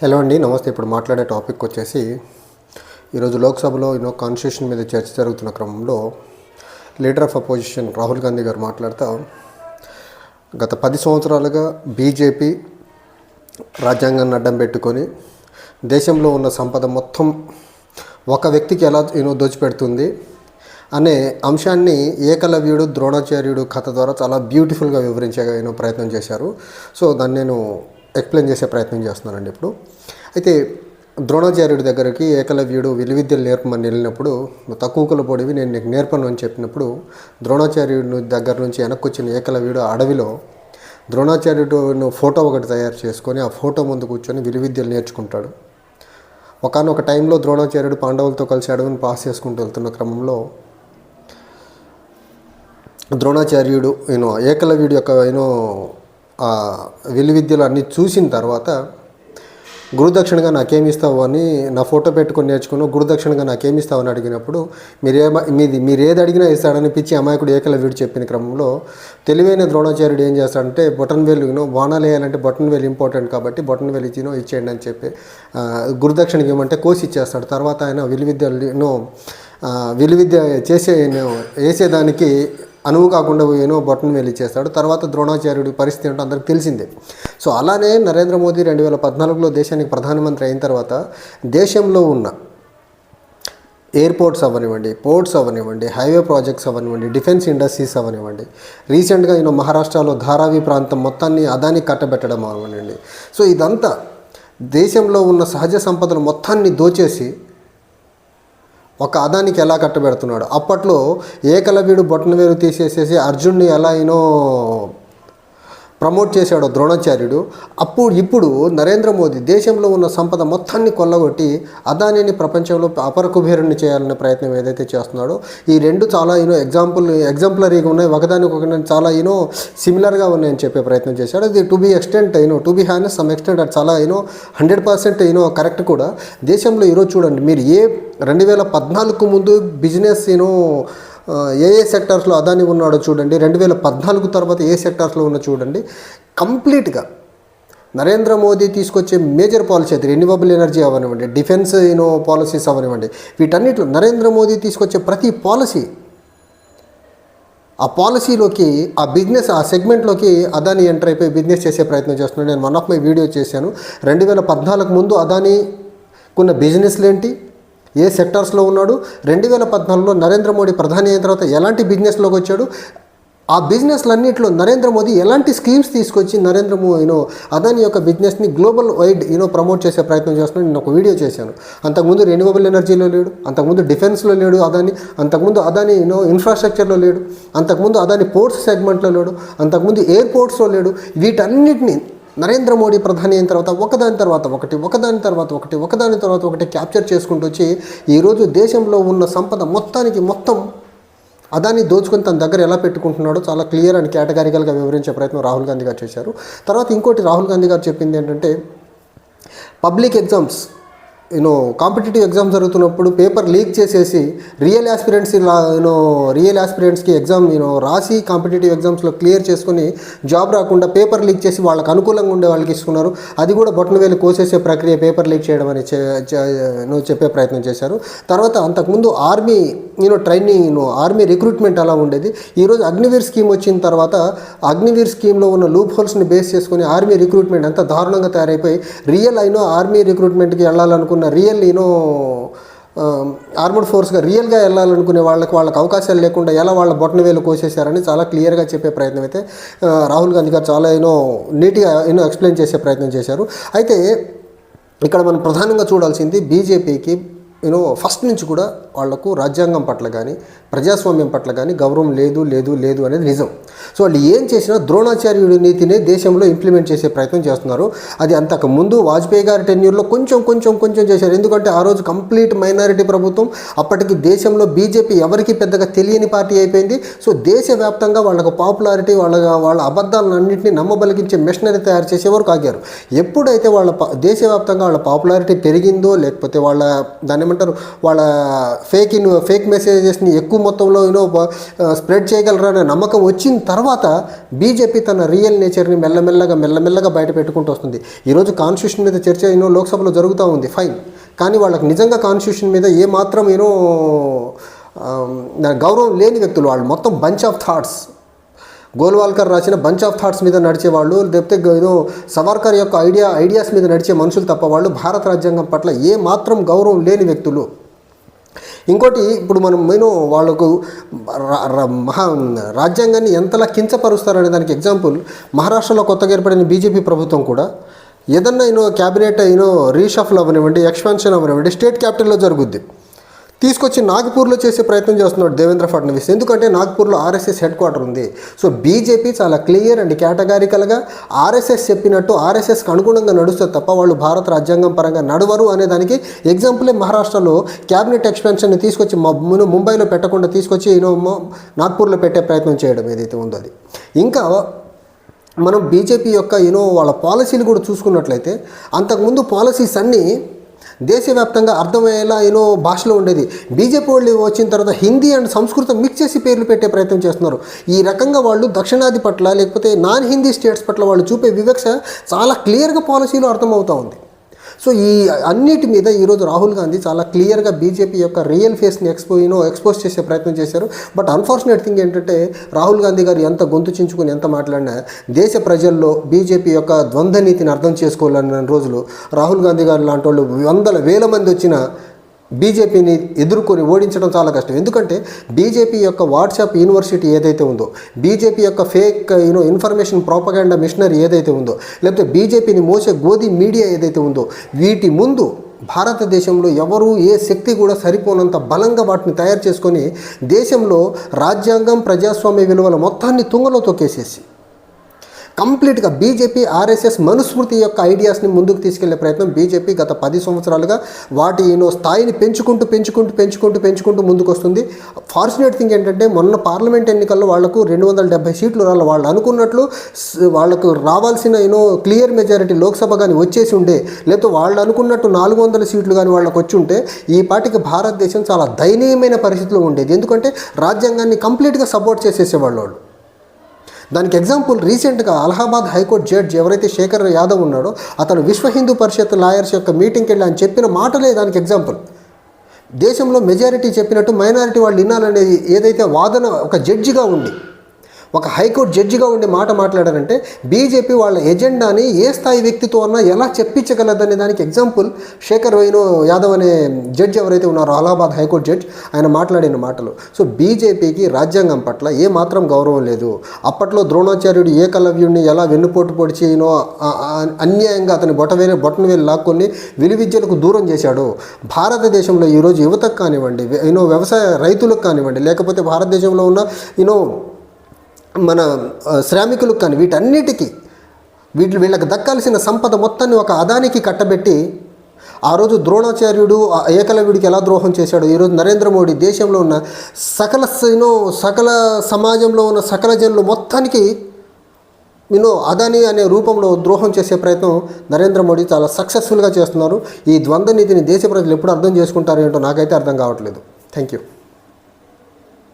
Hello అండి నమస్తే. ఇప్పుడు మాట్లాడే టాపిక్ వచ్చేసి ఈరోజు లోక్సభలో ఎన్నో కాన్స్టిట్యూషన్ మీద చర్చ జరుగుతున్న క్రమంలో leader of opposition Rahul Gandhi garu మాట్లాడుతూ గత పది సంవత్సరాలుగా బీజేపీ రాజ్యాంగాన్ని అడ్డం పెట్టుకొని దేశంలో ఉన్న సంపద మొత్తం ఒక వ్యక్తికి ఎలా యూనో దోచిపెడుతుంది అనే అంశాన్ని ఏకలవ్యుడు ద్రోణాచార్యుడు కథ ద్వారా చాలా బ్యూటిఫుల్గా వివరించే ప్రయత్నం చేశారు. సో దాన్ని నేను ఎక్స్ప్లెయిన్ చేసే ప్రయత్నం చేస్తున్నానండి ఇప్పుడు. అయితే ద్రోణాచార్యుడి దగ్గరికి ఏకలవ్యుడు విలువిద్యలు నేర్పమని వెళ్ళినప్పుడు తక్కువకుల పొడివి నేను నీకు నేర్పను అని చెప్పినప్పుడు ద్రోణాచార్యుడి దగ్గర నుంచి వెనక్కి వచ్చిన ఏకలవ్యుడు అడవిలో ద్రోణాచార్యుడు ఫోటో ఒకటి తయారు చేసుకొని ఆ ఫోటో ముందు కూర్చొని విలువిద్యలు నేర్చుకుంటాడు. ఒకనొక టైంలో ద్రోణాచార్యుడు పాండవులతో కలిసి అడవిని పాస్ చేసుకుంటూ వెళ్తున్న క్రమంలో ద్రోణాచార్యుడు యూనో ఏకలవ్యుడి యొక్క యూనో విలువిద్యలు అన్నీ చూసిన తర్వాత గురుదక్షిణగా నాకేమిస్తావు అని నా ఫోటో పెట్టుకొని నేర్చుకున్నావు గురుదక్షిణగా నాకేమిస్తావు అని అడిగినప్పుడు మీరేమ మీది మీరు ఏది అడిగినా ఇస్తాడని పిచ్చి అమాయకుడు ఏకలవ్యుడు చెప్పిన క్రమంలో తెలివైన ద్రోణాచార్యుడు ఏం చేస్తాడంటే బొటన్ వేలును యూనో బాణాలు వేయాలంటే బొటన్ వేలు ఇంపార్టెంట్ కాబట్టి బొటన్ వేలు ఇచ్చినో ఇచ్చేయండి అని చెప్పి గురుదక్షిణకి ఇవ్వమంటే కోసి ఇచ్చేస్తాడు. తర్వాత ఆయన విలువిద్యను విలువిద్య చేసే వేసేదానికి అనువు కాకుండా ఏనో బొట్టను వేలు ఇచ్చేస్తాడు. తర్వాత ద్రోణాచార్యుడి పరిస్థితి ఏంటో అందరికి తెలిసిందే. సో అలానే నరేంద్ర మోదీ రెండు వేల పద్నాలుగులో దేశానికి ప్రధానమంత్రి అయిన తర్వాత దేశంలో ఉన్న ఎయిర్పోర్ట్స్ అవ్వనివ్వండి పోర్ట్స్ అవ్వనివ్వండి హైవే ప్రాజెక్ట్స్ అవ్వనివ్వండి డిఫెన్స్ ఇండస్ట్రీస్ అవ్వనివ్వండి రీసెంట్గా ఈయన మహారాష్ట్రలో ధారావి ప్రాంతం మొత్తాన్ని అదాని కట్టబెట్టడం అవ్వనివ్వండి సో ఇదంతా దేశంలో ఉన్న సహజ సంపదను మొత్తాన్ని దోచేసి ఒక అదానికి ఎలా కట్టబెడుతున్నాడు? అప్పట్లో ఏకలవ్యుడు బొట్టనవేరు తీసేసేసి అర్జున్ని ఎలా అయినో ప్రమోట్ చేశాడో ద్రోణాచార్యుడు. అప్పుడు ఇప్పుడు నరేంద్ర మోదీ దేశంలో ఉన్న సంపద మొత్తాన్ని కొల్లగొట్టి అదానిని ప్రపంచంలో అపర కుబేరుని చేయాలనే ప్రయత్నం ఏదైతే చేస్తున్నాడో ఈ రెండు చాలా యూనో ఎగ్జాంపుల్ ఎగ్జాంపులరీగా ఉన్నాయి. ఒకదానికి చాలా యూనో సిమిలర్గా ఉన్నాయని చెప్పే ప్రయత్నం చేశాడు. అది to be extent you know to be honest some extent అది చాలా you know hundred percent you know correct కూడా. దేశంలో ఈరోజు చూడండి మీరు ఏ రెండు వేల పద్నాలుగు ముందు బిజినెస్ యూనో ఏ ఏ సెక్టార్స్లో అదాని ఉన్నాడో చూడండి. రెండు వేల పద్నాలుగు తర్వాత ఏ సెక్టార్స్లో ఉన్నా చూడండి. కంప్లీట్గా నరేంద్ర మోదీ తీసుకొచ్చే మేజర్ పాలసీ అయితే రెన్యూవబుల్ ఎనర్జీ అవనివ్వండి డిఫెన్స్ యూనో పాలసీస్ అవనివ్వండి. వీటన్నిటిలో నరేంద్ర మోదీ తీసుకొచ్చే ప్రతి పాలసీ ఆ పాలసీలోకి ఆ బిజినెస్ ఆ సెగ్మెంట్లోకి అదాని ఎంటర్ అయిపోయి బిజినెస్ చేసే ప్రయత్నం చేస్తున్నాడు. నేను వన్ ఆఫ్ మై వీడియో చేశాను. రెండు వేల పద్నాలుగు ముందు అదానికున్న బిజినెస్లు ఏంటి ఏ సెక్టార్స్లో ఉన్నాడు? రెండు వేల పద్నాలుగులో నరేంద్ర మోడీ ప్రధాని అయిన తర్వాత ఎలాంటి బిజినెస్లోకి వచ్చాడు? ఆ బిజినెస్లన్నింటిలో నరేంద్ర మోదీ ఎలాంటి స్కీమ్స్ తీసుకొచ్చి నరేంద్ర మోదీ యూనో అదాని యొక్క బిజినెస్ని గ్లోబల్ వైడ్ యూనో ప్రమోట్ చేసే ప్రయత్నం చేస్తున్నాను నేను ఒక వీడియో చేశాను. అంతకుముందు రెన్యూవబుల్ ఎనర్జీలో లేడు. అంతకుముందు డిఫెన్స్లో లేడు అదాని. అంతకుముందు అదాని యూనో ఇన్ఫ్రాస్ట్రక్చర్లో లేడు. అంతకుముందు అదాని పోర్ట్స్ సెగ్మెంట్లో లేడు. అంతకుముందు ఎయిర్పోర్ట్స్లో లేడు. వీటన్నిటిని నరేంద్ర మోడీ ప్రధాని అయిన తర్వాత ఒకదాని తర్వాత ఒకటి ఒకదాని తర్వాత ఒకటి ఒకదాని తర్వాత ఒకటి క్యాప్చర్ చేసుకుంటూ వచ్చి ఈరోజు దేశంలో ఉన్న సంపద మొత్తానికి మొత్తం అదాన్ని దోచుకొని తన దగ్గర ఎలా పెట్టుకుంటున్నాడో చాలా క్లియర్ అండ్ కేటగారికల్గా వివరించే ప్రయత్నం రాహుల్ గాంధీ గారు చేశారు. తర్వాత ఇంకోటి రాహుల్ గాంధీ గారు చెప్పింది ఏంటంటే public exams you know competitive exams జరుగుతున్నప్పుడు పేపర్ లీక్ చేసేసి real aspirants you know real ఆస్పిరెంట్స్కి exam you know రాసి కాంపిటేటివ్ ఎగ్జామ్స్లో క్లియర్ చేసుకుని జాబ్ రాకుండా పేపర్ లీక్ చేసి వాళ్ళకి అనుకూలంగా ఉండే వాళ్ళకి ఇస్తున్నారు. అది కూడా బొట్టన వేలు కోసేసే ప్రక్రియ పేపర్ లీక్ చేయడం అని చే- చెప్పే ప్రయత్నం చేశారు. తర్వాత అంతకుముందు army you know training you know army recruitment అలా ఉండేది. ఈరోజు అగ్నివీర్ స్కీమ్ వచ్చిన తర్వాత అగ్నివీర్ స్కీమ్లో ఉన్న లూప్ హోల్స్ని బేస్ చేసుకుని ఆర్మీ రిక్రూట్మెంట్ అంతా దారుణంగా తయారైపోయి రియల్ అయినో ఆర్మీ రిక్రూట్మెంట్కి వెళ్ళాలనుకున్న రియల్ యూనో ఆర్మడ్ ఫోర్స్గా రియల్గా వెళ్ళాలనుకునే వాళ్ళకి వాళ్ళకి అవకాశాలు లేకుండా ఎలా వాళ్ళ బొట్టన వేలు కోసేశారని చాలా క్లియర్గా చెప్పే ప్రయత్నం అయితే రాహుల్ గాంధీ గారు చాలా ఏనో నీట్గా ఎన్నో ఎక్స్ప్లెయిన్ చేసే ప్రయత్నం చేశారు. అయితే ఇక్కడ మనం ప్రధానంగా చూడాల్సింది బీజేపీకి యూనో ఫస్ట్ నుంచి కూడా వాళ్ళకు రాజ్యాంగం పట్ల కానీ ప్రజాస్వామ్యం పట్ల కానీ గౌరవం లేదు లేదు లేదు అనేది నిజం. సో వాళ్ళు ఏం చేసినా ద్రోణాచార్యుడి నీతినే దేశంలో ఇంప్లిమెంట్ చేసే ప్రయత్నం చేస్తున్నారు. అది అంతకు ముందు వాజ్పేయి గారి టెన్యూర్లో కొంచెం కొంచెం కొంచెం చేశారు. ఎందుకంటే ఆ రోజు కంప్లీట్ మైనారిటీ ప్రభుత్వం అప్పటికి దేశంలో బీజేపీ ఎవరికి పెద్దగా తెలియని పార్టీ అయిపోయింది. సో దేశవ్యాప్తంగా వాళ్ళకు పాపులారిటీ వాళ్ళ వాళ్ళ అబద్ధాలన్నింటినీ నమ్మబలిగించే మిషనరీ తయారు చేసేవారు కాగారు ఎప్పుడైతే వాళ్ళ దేశవ్యాప్తంగా వాళ్ళ పాపులారిటీ పెరిగిందో లేకపోతే వాళ్ళ దాని ఏమంటారు వాళ్ళ ఫేక్ ఇన్ ఫేక్ మెసేజెస్ని ఎక్కువ మొత్తంలో యూనో స్ప్రెడ్ చేయగలరా అనే నమ్మకం వచ్చిన తర్వాత బీజేపీ తన రియల్ నేచర్ని మెల్లమెల్లగా మెల్లమెల్లగా బయట పెట్టుకుంటూ వస్తుంది. ఈరోజు కాన్స్టిట్యూషన్ మీద చర్చ యూనో లోక్సభలో జరుగుతూ ఉంది ఫైన్ కానీ వాళ్ళకి నిజంగా కాన్స్టిట్యూషన్ మీద ఏ మాత్రం యూనో గౌరవం లేని వ్యక్తులు వాళ్ళు మొత్తం బంచ్ ఆఫ్ థాట్స్ గోల్వాల్కర్ రాసిన బంచ్ ఆఫ్ థాట్స్ మీద నడిచేవాళ్ళు లేకపోతే ఏదో సవర్కర్ యొక్క ఐడియా ఐడియాస్ మీద నడిచే మనుషులు తప్ప వాళ్ళు భారత రాజ్యాంగం పట్ల ఏ మాత్రం గౌరవం లేని వ్యక్తులు. ఇంకోటి ఇప్పుడు మనం నేను వాళ్ళకు మహా రాజ్యాంగాన్ని ఎంతలా కించపరుస్తారనే దానికి ఎగ్జాంపుల్ మహారాష్ట్రలో కొత్తగా ఏర్పడిన బీజేపీ ప్రభుత్వం కూడా. ఏదన్నా యూనో క్యాబినెట్ అయినో రీషఫల్ అవ్వనివ్వండి ఎక్స్పాన్షన్ అవ్వనివ్వండి స్టేట్ క్యాపిటల్లో జరుగుద్ది. తీసుకొచ్చి నాగ్పూర్లో చేసే ప్రయత్నం చేస్తున్నాడు దేవేంద్ర ఫడ్నవీస్. ఎందుకంటే నాగ్పూర్లో ఆర్ఎస్ఎస్ హెడ్ క్వార్టర్ ఉంది. సో బీజేపీ చాలా క్లియర్ అండ్ కేటగారికల్గా ఆర్ఎస్ఎస్ చెప్పినట్టు ఆర్ఎస్ఎస్కి అనుగుణంగా నడుస్తే తప్ప వాళ్ళు భారత రాజ్యాంగం పరంగా నడవరు అనే దానికి ఎగ్జాంపులే మహారాష్ట్రలో క్యాబినెట్ ఎక్స్పెన్షన్ని తీసుకొచ్చి మును- ముంబైలో పెట్టకుండా తీసుకొచ్చి నాగ్పూర్లో పెట్టే ప్రయత్నం చేయడం ఏదైతే ఉందో అది. ఇంకా మనం బీజేపీ యొక్క యూనో వాళ్ళ పాలసీలు కూడా చూసుకున్నట్లయితే అంతకుముందు పాలసీస్ అన్నీ దేశవ్యాప్తంగా అర్థమయ్యేలా ఏదో భాషలో ఉండేది. బీజేపీ వాళ్ళు వచ్చిన తర్వాత హిందీ అండ్ సంస్కృతం మిక్స్ చేసి పేర్లు పెట్టే ప్రయత్నం చేస్తున్నారు. ఈ రకంగా వాళ్ళు దక్షిణాది పట్ల లేకపోతే నాన్ హిందీ స్టేట్స్ పట్ల వాళ్ళు చూపే వివక్ష చాలా క్లియర్గా పాలసీలో అర్థమవుతూ ఉంది. సో ఈ అన్నిటి మీద ఈరోజు రాహుల్ గాంధీ చాలా క్లియర్గా బీజేపీ యొక్క రియల్ ఫేస్ని ఎక్స్పోయినో ఎక్స్పోజ్ చేసే ప్రయత్నం చేశారు. బట్ అన్ఫార్చునేట్ థింగ్ ఏంటంటే రాహుల్ గాంధీ గారు ఎంత గొంతు చించుకుని ఎంత మాట్లాడినా దేశ ప్రజల్లో బీజేపీ యొక్క ద్వంద్వ నీతిని అర్థం చేసుకోవాలన్న రోజులు రాహుల్ గాంధీ గారు లాంటి వాళ్ళు వందల వేల మంది వచ్చిన బీజేపీని ఎదుర్కొని ఓడించడం చాలా కష్టం. ఎందుకంటే బీజేపీ యొక్క వాట్సాప్ యూనివర్సిటీ ఏదైతే ఉందో బీజేపీ యొక్క fake you know information propaganda machinery ఏదైతే ఉందో లేకపోతే బీజేపీని మోసే గోధి మీడియా ఏదైతే ఉందో వీటి ముందు భారతదేశంలో ఎవరు ఏ శక్తి కూడా సరిపోనంత బలంగా వాటిని తయారు చేసుకొని దేశంలో రాజ్యాంగం ప్రజాస్వామ్య విలువల మొత్తాన్ని తుంగలో తొక్కేసేసి కంప్లీట్గా బీజేపీ ఆర్ఎస్ఎస్ మనుస్మృతి యొక్క ఐడియాస్ని ముందుకు తీసుకెళ్ళే ప్రయత్నం బీజేపీ గత పది సంవత్సరాలుగా వాటి యూనో స్థాయిని పెంచుకుంటూ పెంచుకుంటూ పెంచుకుంటూ పెంచుకుంటూ ముందుకు వస్తుంది ఫార్చునేట్ థింగ్ ఏంటంటే మొన్న పార్లమెంట్ ఎన్నికల్లో వాళ్ళకు రెండు వందల డెబ్బై సీట్లు రాలి వాళ్ళు అనుకున్నట్లు వాళ్ళకు వాళ్ళకు రావాల్సిన యూనో క్లియర్ మెజారిటీ లోక్సభ కానీ వచ్చేసి ఉండే లేకపోతే వాళ్ళు అనుకున్నట్టు నాలుగు వందల సీట్లు కానీ వాళ్ళకు వచ్చి ఉంటే ఈ పాటికి భారతదేశం చాలా దయనీయమైన పరిస్థితిలో ఉండేది. ఎందుకంటే రాజ్యాంగాన్ని కంప్లీట్గా సపోర్ట్ చేసేసేవాళ్ళు వాళ్ళు. దానికి ఎగ్జాంపుల్ రీసెంట్గా అలహాబాద్ హైకోర్టు జడ్జ్ ఎవరైతే శేఖర్ యాదవ్ ఉన్నాడో అతను విశ్వ హిందూ పరిషత్ లాయర్స్ యొక్క మీటింగ్కి వెళ్ళి అని చెప్పిన మాటలే దానికి ఎగ్జాంపుల్. దేశంలో మెజారిటీ చెప్పినట్టు మైనారిటీ వాళ్ళు వినాలనేది ఏదైతే వాదన ఒక జడ్జిగా ఉంది ఒక హైకోర్టు జడ్జిగా ఉండి మాట మాట్లాడారంటే బీజేపీ వాళ్ళ ఎజెండాని ఏ స్థాయి వ్యక్తితో అన్నా ఎలా చెప్పించగలదనే దానికి ఎగ్జాంపుల్ శేఖర్ వేణు యాదవ్ అనే జడ్జి ఎవరైతే ఉన్నారో అలహాబాద్ హైకోర్టు జడ్జ్ ఆయన మాట్లాడిన మాటలు. సో బీజేపీకి రాజ్యాంగం పట్ల ఏ మాత్రం గౌరవం లేదు. అప్పట్లో ద్రోణాచార్యుడు ఏకలవ్యుడిని ఎలా వెన్నుపోటు పొడిచినో అన్యాయంగా అతని బొటవేలు బొటను వేలు లాక్కొని విలువిద్యలకు దూరం చేశాడు. భారతదేశంలో ఈరోజు యువతకు కానివ్వండి యూనో వ్యవసాయ రైతులకు కానివ్వండి లేకపోతే భారతదేశంలో ఉన్న యూనో మన శ్రామికులకు కానీ వీటన్నిటికీ వీటి వీళ్ళకి దక్కాల్సిన సంపద మొత్తాన్ని ఒక అదానికి కట్టబెట్టి ఆ రోజు ద్రోణాచార్యుడు ఆ ఏకలవ్యుడికి ఎలా ద్రోహం చేశాడు ఈరోజు నరేంద్ర మోడీ దేశంలో ఉన్న సకల యూనో సకల సమాజంలో ఉన్న సకల జనులు మొత్తానికి యూనో అదాని అనే రూపంలో ద్రోహం చేసే ప్రయత్నం నరేంద్ర మోడీ చాలా సక్సెస్ఫుల్గా చేస్తున్నారు. ఈ ద్వంద్వ నీతిని దేశ ప్రజలు ఎప్పుడు అర్థం చేసుకుంటారు ఏంటో నాకైతే అర్థం కావట్లేదు. Thank you